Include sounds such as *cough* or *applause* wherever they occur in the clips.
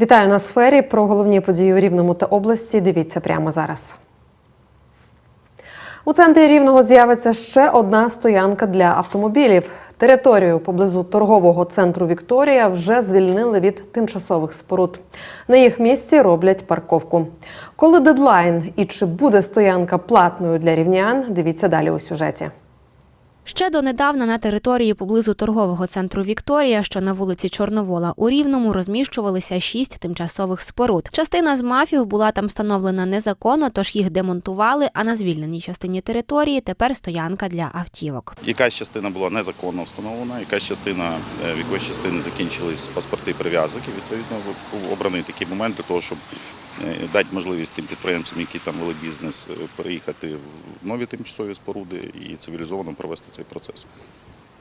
Вітаю на сфері. Про головні події у Рівному та області. Дивіться прямо зараз. У центрі Рівного з'явиться ще одна стоянка для автомобілів. Територію поблизу торгового центру Вікторія вже звільнили від тимчасових споруд. На їх місці роблять парковку. Коли дедлайн і чи буде стоянка платною для рівнян, дивіться далі у сюжеті. Ще донедавна на території поблизу торгового центру Вікторія, що на вулиці Чорновола у Рівному, розміщувалися шість тимчасових споруд. Частина з мафів була там встановлена незаконно, тож їх демонтували. А на звільненій частині території тепер стоянка для автівок. Якась частина була незаконно встановлена, якась частина е, в якоїсь частини закінчились паспорти прив'язок. І відповідно був обраний такий момент для того, щоб дати можливість тим підприємцям, які там вели бізнес, е, переїхати в нові тимчасові споруди і цивілізовано провести цей процес.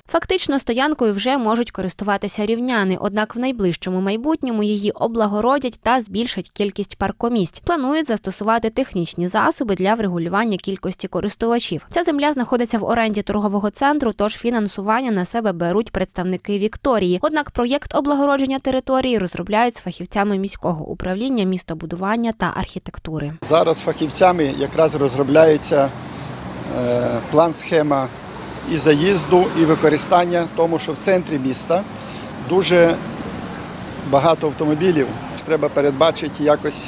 Фактично стоянкою вже можуть користуватися рівняни, однак в найближчому майбутньому її облагородять та збільшать кількість паркомісць. Планують застосувати технічні засоби для врегулювання кількості користувачів. Ця земля знаходиться в оренді торгового центру, тож фінансування на себе беруть представники Вікторії. Однак проєкт облагородження території розробляють з фахівцями міського управління містобудування та архітектури. Зараз фахівцями якраз розробляється е, план схема і заїзду, і використання, тому що в центрі міста дуже багато автомобілів. Треба передбачити якось,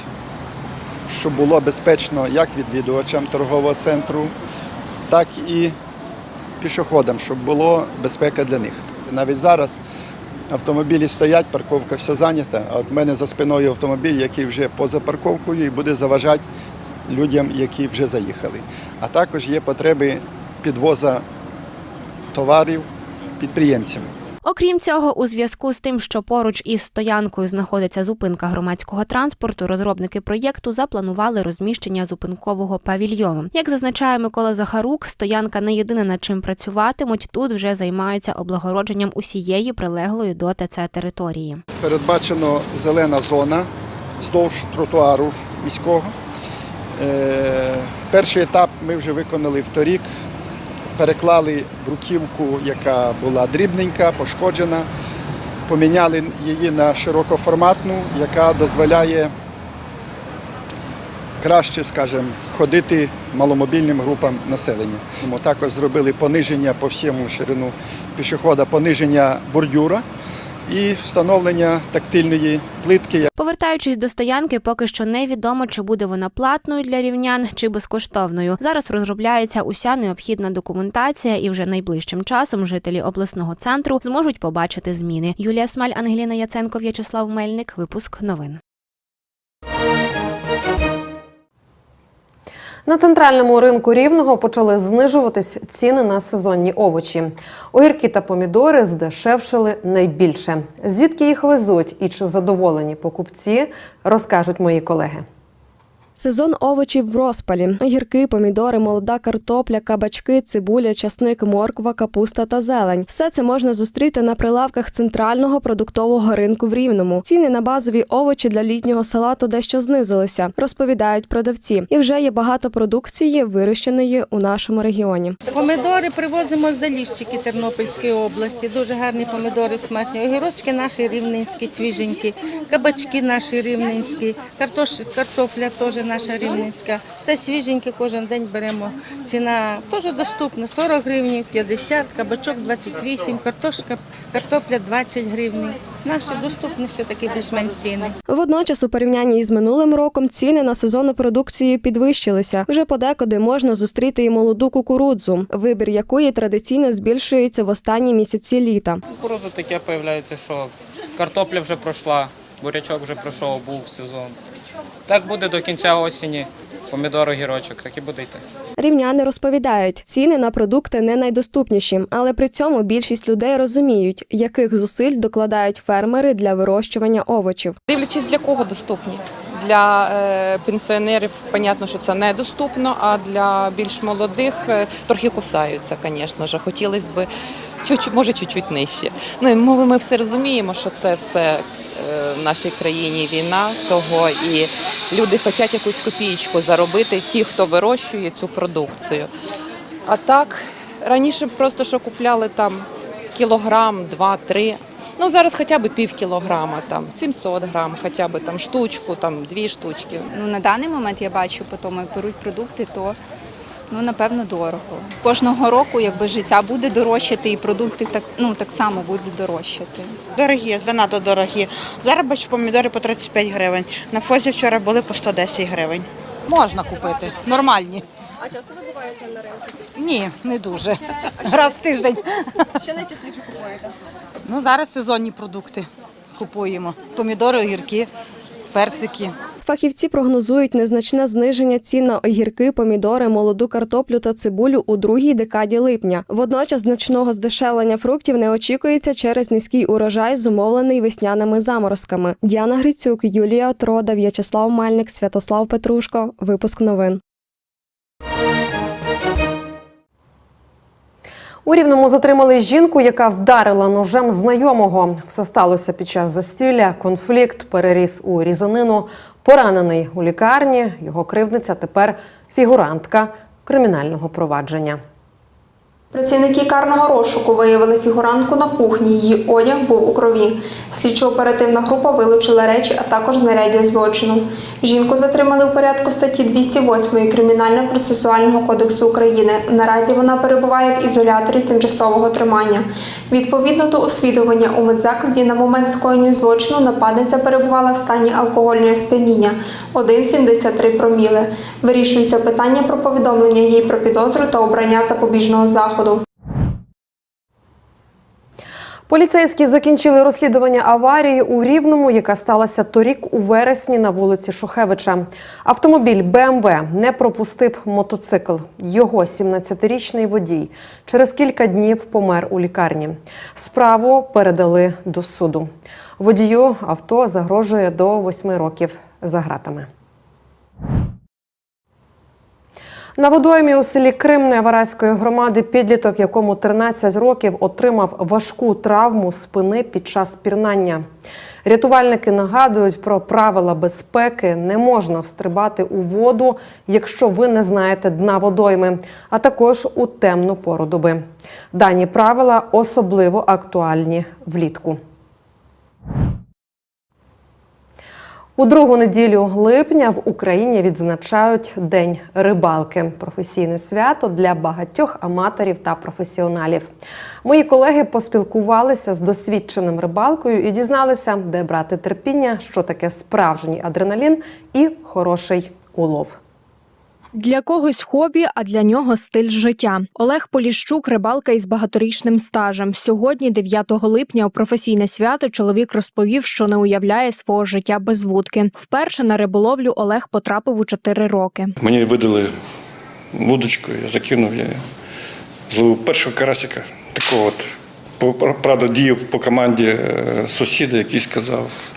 щоб було безпечно як відвідувачам торгового центру, так і пішоходам, щоб було безпека для них. Навіть зараз автомобілі стоять, парковка вся зайнята, а от в мене за спиною автомобіль, який вже поза парковкою і буде заважати людям, які вже заїхали. А також є потреби підвоза товарів підприємцям. Окрім цього, у зв'язку з тим, що поруч із стоянкою знаходиться зупинка громадського транспорту, розробники проєкту запланували розміщення зупинкового павільйону. Як зазначає Микола Захарук, стоянка не єдине над чим працюватимуть. Тут вже займаються облагородженням усієї прилеглої до ТЦ території. Передбачено зелена зона вздовж тротуару міського. Е, Перший етап ми вже виконали вторік. Переклали бруківку, яка була дрібненька, пошкоджена. Поміняли її на широкоформатну, яка дозволяє краще, скажімо, ходити маломобільним групам населення. Ми також зробили пониження по всьому ширину пішохода, пониження бордюра і встановлення тактильної плитки, Повертаючись до стоянки, поки що невідомо, чи буде вона платною для рівнян чи безкоштовною. Зараз розробляється уся необхідна документація, і вже найближчим часом жителі обласного центру зможуть побачити зміни. Юлія Смаль, Ангеліна Яценко, В'ячеслав Мельник. Випуск новин. На центральному ринку рівного почали знижуватись ціни на сезонні овочі. Огірки та помідори здешевшили найбільше. Звідки їх везуть і чи задоволені покупці, розкажуть мої колеги. Сезон овочів в розпалі: огірки, помідори, молода картопля, кабачки, цибуля, часник, морква, капуста та зелень. Все це можна зустріти на прилавках центрального продуктового ринку в Рівному. Ціни на базові овочі для літнього салату дещо знизилися, розповідають продавці. І вже є багато продукції, вирощеної у нашому регіоні. Помідори привозимо з Заліщики Тернопільської області. Дуже гарні помідори смачні. Огірочки наші рівненські, свіженькі, кабачки наші рівненські, картош, картопля теж наша рівненська. Все свіженьке, кожен день беремо. Ціна теж доступна 40 гривень, 50, кабачок 28, картошка, картопля 20 гривень. Наші доступні ще такі більш-менш ціни. Водночас, у порівнянні із минулим роком, ціни на сезонну продукцію підвищилися. Вже подекуди можна зустріти і молоду кукурудзу, вибір якої традиційно збільшується в останні місяці літа. Кукуруза таке появляється, що картопля вже пройшла, бурячок вже пройшов, був сезон. Так буде до кінця осені, помідор, огірочок, так і буде йти. Рівняни розповідають, ціни на продукти не найдоступніші, але при цьому більшість людей розуміють, яких зусиль докладають фермери для вирощування овочів. Дивлячись для кого доступні. Для е, пенсіонерів, понятно, що це недоступно, а для більш молодих е, трохи кусаються, звісно ж. Хотілося б чуть, може чуть-чуть нижче. Ну ми, ми все розуміємо, що це все в нашій країні війна, того і люди хочуть якусь копійку заробити, ті, хто вирощує цю продукцію. А так раніше просто що купляли там кілограм, два-три. Ну зараз хоча б пів кілограма, там 700 грам, хоча б там штучку, там дві штучки. Ну на даний момент я бачу по тому, як беруть продукти, то ну напевно дорого. Кожного року, якби життя буде дорожчати, і продукти так ну так само будуть дорожчати. Дорогі, занадто дорогі. Зараз бачу помідори по 35 гривень. На фозі вчора були по 110 гривень. Можна купити, нормальні. А часто ви буваєте на ринку? Ні, не дуже. Раз в тиждень. Що найчастіше купуєте? Ну, зараз сезонні продукти купуємо. Помідори, огірки, персики. Фахівці прогнозують незначне зниження цін на огірки, помідори, молоду картоплю та цибулю у другій декаді липня. Водночас значного здешевлення фруктів не очікується через низький урожай, зумовлений весняними заморозками. Діана Грицюк, Юлія Отрода, В'ячеслав Мальник, Святослав Петрушко. Випуск новин. У Рівному затримали жінку, яка вдарила ножем знайомого. Все сталося під час застілля. Конфлікт переріс у різанину. Поранений у лікарні. Його кривдниця тепер фігурантка кримінального провадження. Працівники карного розшуку виявили фігурантку на кухні. Її одяг був у крові. Слідчо-оперативна група вилучила речі, а також знаряддя злочину. Жінку затримали у порядку статті 208 Кримінально-процесуального кодексу України. Наразі вона перебуває в ізоляторі тимчасового тримання. Відповідно до освідування у медзакладі на момент скоєння злочину нападниця перебувала в стані алкогольного сп'яніння 1,73 проміли. Вирішується питання про повідомлення їй про підозру та обрання запобіжного заходу. Поліцейські закінчили розслідування аварії у Рівному, яка сталася торік у вересні на вулиці Шухевича. Автомобіль БМВ не пропустив мотоцикл. Його 17-річний водій через кілька днів помер у лікарні. Справу передали до суду. Водію авто загрожує до 8 років за гратами. На водоймі у селі Кримне Вараської громади підліток, якому 13 років, отримав важку травму спини під час пірнання. Рятувальники нагадують про правила безпеки. Не можна стрибати у воду, якщо ви не знаєте дна водойми, а також у темну пору доби. Дані правила особливо актуальні влітку. У другу неділю липня в Україні відзначають День рибалки професійне свято для багатьох аматорів та професіоналів. Мої колеги поспілкувалися з досвідченим рибалкою і дізналися, де брати терпіння, що таке справжній адреналін і хороший улов. Для когось хобі, а для нього стиль життя. Олег Поліщук, рибалка із багаторічним стажем. Сьогодні, 9 липня, у професійне свято чоловік розповів, що не уявляє свого життя без вудки. Вперше на риболовлю Олег потрапив у 4 роки. Мені видали вудочку, я закинув, я зловив першого карасика. Такого от, правда, діяв по команді е, сусіда, який сказав.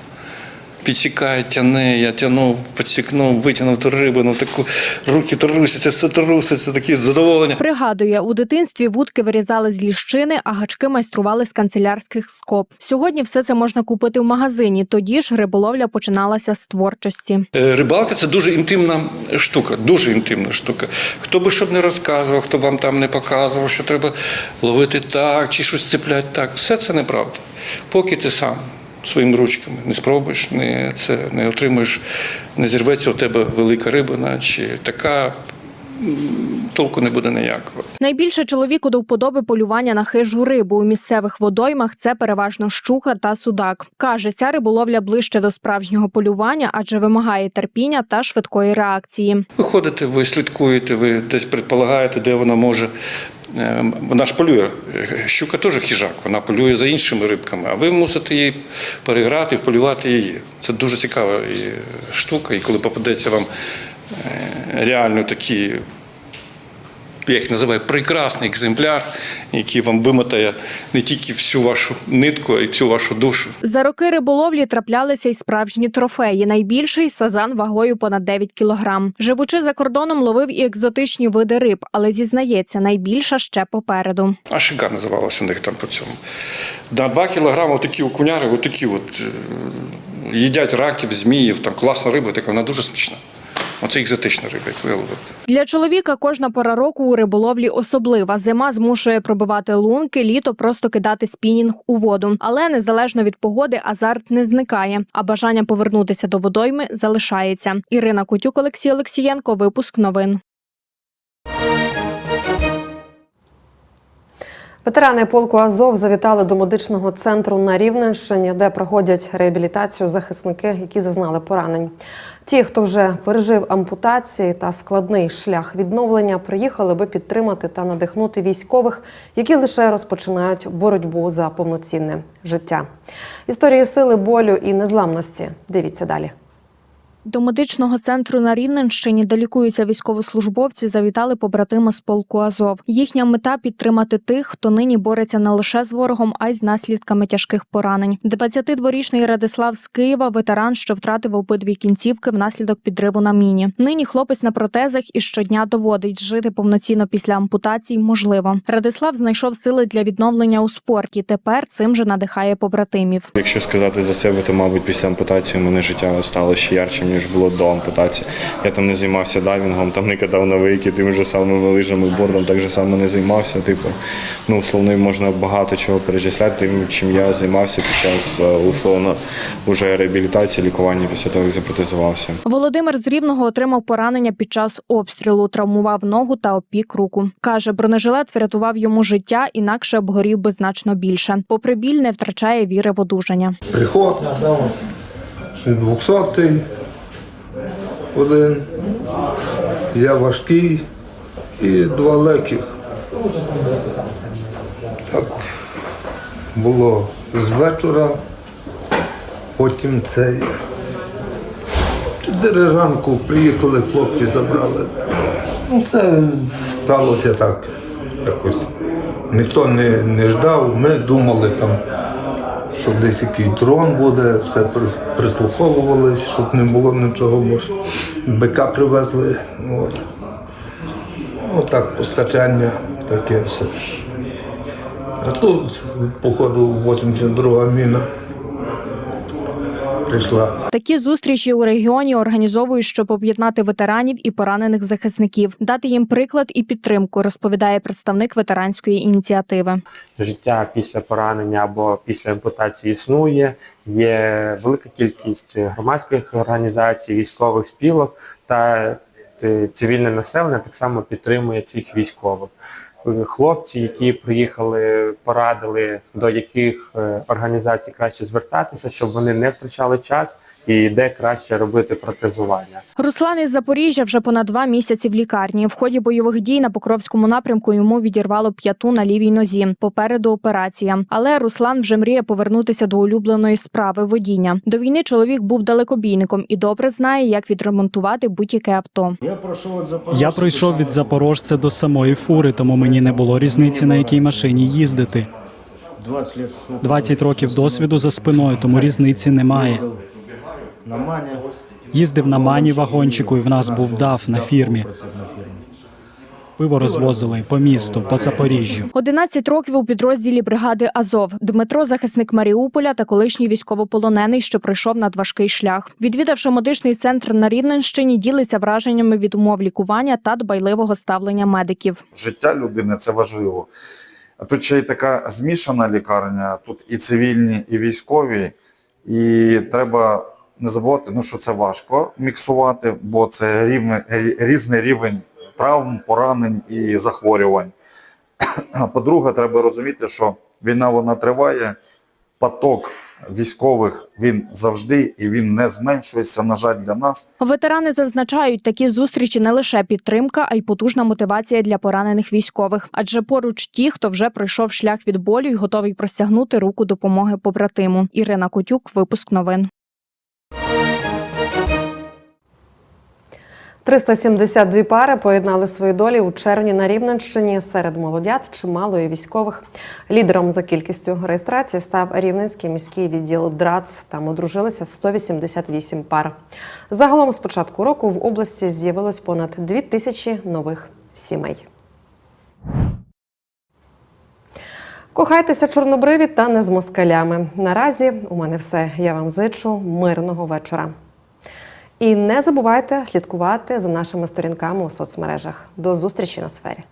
Підсікає, тяне, я тягнув, підсікнув, витягнув ту рибу, ну таку руки трусяться, все труситься, такі задоволення. Пригадує, у дитинстві вудки вирізали з ліщини, а гачки майстрували з канцелярських скоб. Сьогодні все це можна купити в магазині. Тоді ж риболовля починалася з творчості. Е, Рибалка це дуже інтимна штука, дуже інтимна штука. Хто би щоб не розказував, хто вам там не показував, що треба ловити так чи щось цепляти так. Все це неправда. Поки ти сам своїми ручками. Не спробуєш, не, це, не отримаєш, не зірветься у тебе велика риба, чи така толку не буде ніякого. Найбільше чоловіку до вподоби полювання на хижу рибу у місцевих водоймах це переважно щука та судак. Каже, ця риболовля ближче до справжнього полювання, адже вимагає терпіння та швидкої реакції. Ви ходите, ви слідкуєте, ви десь предполагаєте, де вона може. Е, Вона ж полює. Щука теж хижак, вона полює за іншими рибками, а ви мусите її переграти, вполювати її. Це дуже цікава штука. І коли попадеться вам реально такі, я їх називаю, прекрасний екземпляр, який вам вимотає не тільки всю вашу нитку, а й всю вашу душу. За роки риболовлі траплялися й справжні трофеї. Найбільший сазан вагою понад 9 кілограм. Живучи за кордоном, ловив і екзотичні види риб, але зізнається, найбільша ще попереду. А шика називалася у них там по цьому. На 2 кілограми отакі окуняри, отакі от, е, їдять раків, зміїв, там класна риба, така вона дуже смачна. Оце екзотична риба, як ви. Для чоловіка кожна пора року у риболовлі особлива. Зима змушує пробивати лунки, літо просто кидати спінінг у воду. Але незалежно від погоди, азарт не зникає, а бажання повернутися до водойми залишається. Ірина Кутюк, Олексій Олексієнко. Випуск новин. Ветерани полку Азов завітали до медичного центру на Рівненщині, де проходять реабілітацію захисники, які зазнали поранень. Ті, хто вже пережив ампутації та складний шлях відновлення, приїхали би підтримати та надихнути військових, які лише розпочинають боротьбу за повноцінне життя. Історії сили, болю і незламності. Дивіться далі. До медичного центру на Рівненщині, де лікуються військовослужбовці, завітали побратими з полку Азов. Їхня мета підтримати тих, хто нині бореться не лише з ворогом, а й з наслідками тяжких поранень. 22-річний Радислав з Києва, ветеран, що втратив обидві кінцівки внаслідок підриву на міні. Нині хлопець на протезах і щодня доводить жити повноцінно після ампутацій можливо. Радислав знайшов сили для відновлення у спорті. Тепер цим же надихає побратимів. Якщо сказати за себе, то мабуть після ампутації мене життя стало ще ярчим, ніж було до ампутації. Я там не займався дайвінгом, там не катав на вийки, тими ж самими лижами, бордом так же само не займався. Типу, ну условно можна багато чого перечисляти, тим, чим я займався під час е, условно уже реабілітації, лікування після того, як запротезувався. Володимир з Рівного отримав поранення під час обстрілу, травмував ногу та опік руку. Каже, бронежилет врятував йому життя, інакше обгорів би значно більше. Попри біль, не втрачає віри в одужання. Приход, 200 один, я важкий і два легких. Так було з вечора, потім цей. Чотири ранку приїхали, хлопці забрали. Ну, це сталося так якось. Ніхто не, не ждав, ми думали там що десь якийсь дрон буде, все прислуховувалися, щоб не було нічого, бо ж бика привезли. От. Отак, постачання, таке все. А тут, походу, 82 міна прийшла. Такі зустрічі у регіоні організовують, щоб об'єднати ветеранів і поранених захисників, дати їм приклад і підтримку, розповідає представник ветеранської ініціативи. життя після поранення або після ампутації існує. Є велика кількість громадських організацій, військових спілок та е, цивільне населення так само підтримує цих військових. Е, Хлопці, які приїхали, порадили, до яких е, організацій краще звертатися, щоб вони не втрачали час і де краще робити протезування. Руслан із Запоріжжя вже понад два місяці в лікарні. В ході бойових дій на Покровському напрямку йому відірвало п'яту на лівій нозі. Попереду операція. Але Руслан вже мріє повернутися до улюбленої справи водіння. До війни чоловік був далекобійником і добре знає, як відремонтувати будь-яке авто. Я пройшов від запорожця до самої фури, тому мені не було різниці на якій машині їздити. 20 років досвіду за спиною, тому різниці немає. Їздив на мані вагончику, і в нас був ДАФ на фірмі. Пиво розвозили по місту, по Запоріжжю. 11 років у підрозділі бригади Азов. Дмитро захисник Маріуполя та колишній військовополонений, що пройшов надважкий шлях. Відвідавши медичний центр на Рівненщині, ділиться враженнями від умов лікування та дбайливого ставлення медиків. життя людини це важливо. А тут ще й така змішана лікарня, тут і цивільні, і військові. І треба не забувати, ну, що це важко міксувати, бо це рівне, різний рівень травм, поранень і захворювань. *clears throat* А по-друге, треба розуміти, що війна вона триває, поток військових він завжди і він не зменшується, на жаль, для нас. Ветерани зазначають, такі зустрічі не лише підтримка, а й потужна мотивація для поранених військових. Адже поруч ті, хто вже пройшов шлях від болю і готовий простягнути руку допомоги побратиму. Ірина Котюк, випуск новин. 372 пари поєднали свої долі у червні на Рівненщині серед молодят чимало і військових. Лідером за кількістю реєстрації став Рівненський міський відділ ДРАЦ. Там одружилися 188 пар. Загалом з початку року в області з'явилось понад 2 тисячі нових сімей. Кохайтеся чорнобриві та не з москалями. Наразі у мене все. Я вам зичу мирного вечора. І не забувайте слідкувати за нашими сторінками у соцмережах. До зустрічі на сфері.